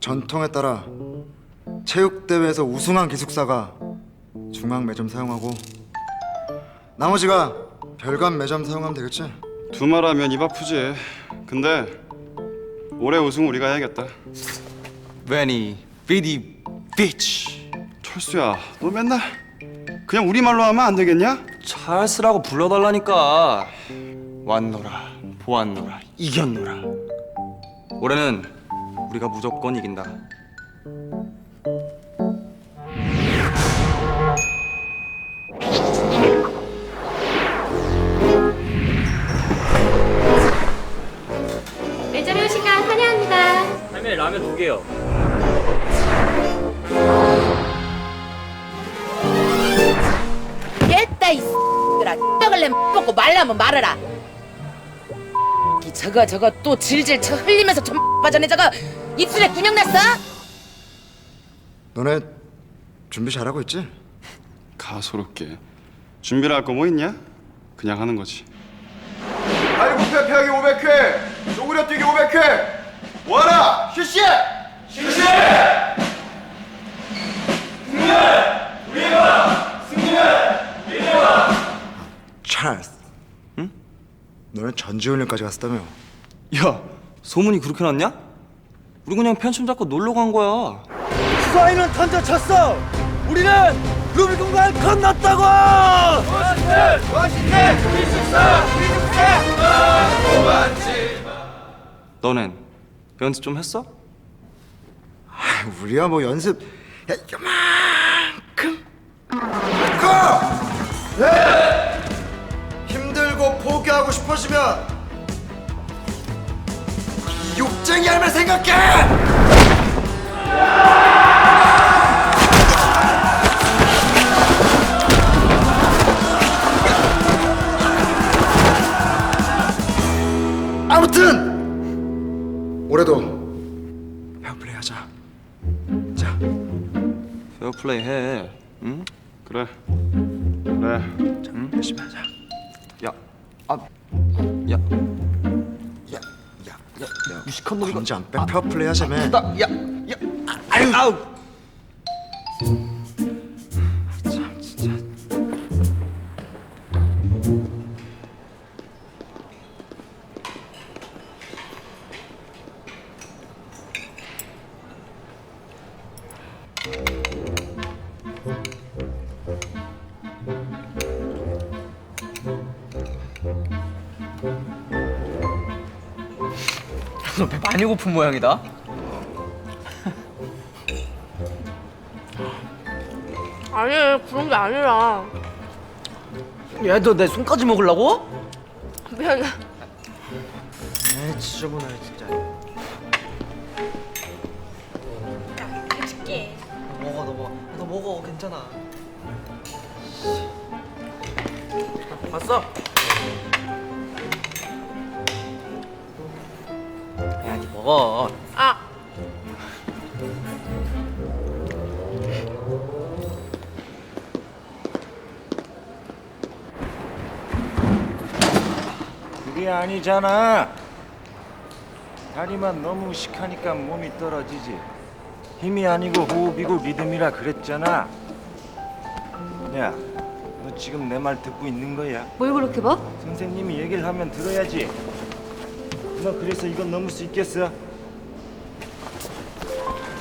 전통에 따라 체육대회에서 우승한 기숙사가 중앙 매점 사용하고 나머지가 별관 매점 사용하면 되겠지? 두말하면 입 아프지. 근데 올해 우승 우리가 해야겠다. 베니 비디 비치 철수야, 너 맨날 그냥 우리 말로 하면 안 되겠냐? 찰스라고 불러달라니까 왔노라 보았노라 이겼노라 올해는 우리가 무조건 이긴다 매점에 오신 걸 환영합니다. 할머니 라면 두 개요. 됐다 이 X들아 떡을 내 먹고 말라면 말아라 이 저거 저거 또 질질 쳐 흘리면서 좀 빠져네 저거 입술에 군용 났어? 너네 준비 잘하고 있지? 가소롭게. 준비를 할 거 뭐 있냐? 그냥 하는 거지. 발굽혀 펴기 500회, 쪼그려 뛰기 500회. 뭐하라? 실시! 실시! 찰스 응? 너네 전지훈련까지 갔었다며 야 소문이 그렇게 났냐? 우리 그냥 펜션 잡고 놀러 간 거야 수아이는 던져쳤어. 우리는 루비콘강을 건넜다고. 너넨 연습 좀 했어? 우리야 뭐 연습 야 이만 싶어지면 욕쟁이 할매 생각해! 아무튼 올해도 페어플레이 하자 자 페어플레이 해 응? 그래. 그래. 열심히 하자 야, 아, 야, 야, 야, 야, 야, 무식한 놈이 건지 안 빼, 페어플레이 하자며. 나, 야, 야, 아유, 아우. 너 배 많이 고픈 모양이다. 아니 그런 게 아니라 얘도 내 손까지 먹으려고? 미안해. 에이, 지저분해 진짜. 해줄게. 먹어 너 먹어. 너 먹어 괜찮아. 봤어? 먹어. 아 그게 아니잖아. 다리만 너무 식하니까 몸이 떨어지지. 힘이 아니고 호흡이고 리듬이라 그랬잖아. 야, 너 지금 내 말 듣고 있는 거야? 뭘 그렇게 봐? 선생님이 얘기를 하면 들어야지. 너 그래서 이건 넘을 수 있겠어?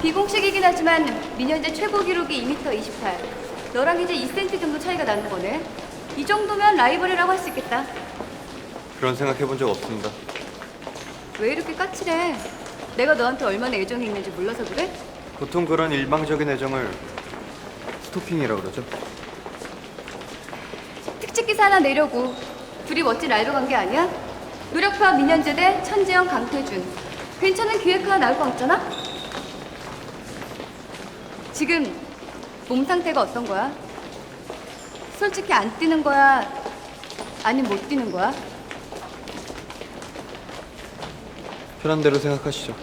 비공식이긴 하지만 민현재 최고 기록이 2m 28. 너랑 이제 2cm 정도 차이가 나는 거네. 이 정도면 라이벌이라고 할 수 있겠다. 그런 생각 해본 적 없습니다. 왜 이렇게 까칠해? 내가 너한테 얼마나 애정이 있는지 몰라서 그래? 보통 그런 일방적인 애정을 스토킹이라고 그러죠. 특집 기사 하나 내려고. 둘이 멋진 라이벌 관계 아니야? 노력파 민현재 대 천재영 강태준. 괜찮은 기획 하나 나올 것 같잖아? 지금 몸 상태가 어떤 거야? 솔직히 안 뛰는 거야? 아니면 못 뛰는 거야? 편한 대로 생각하시죠.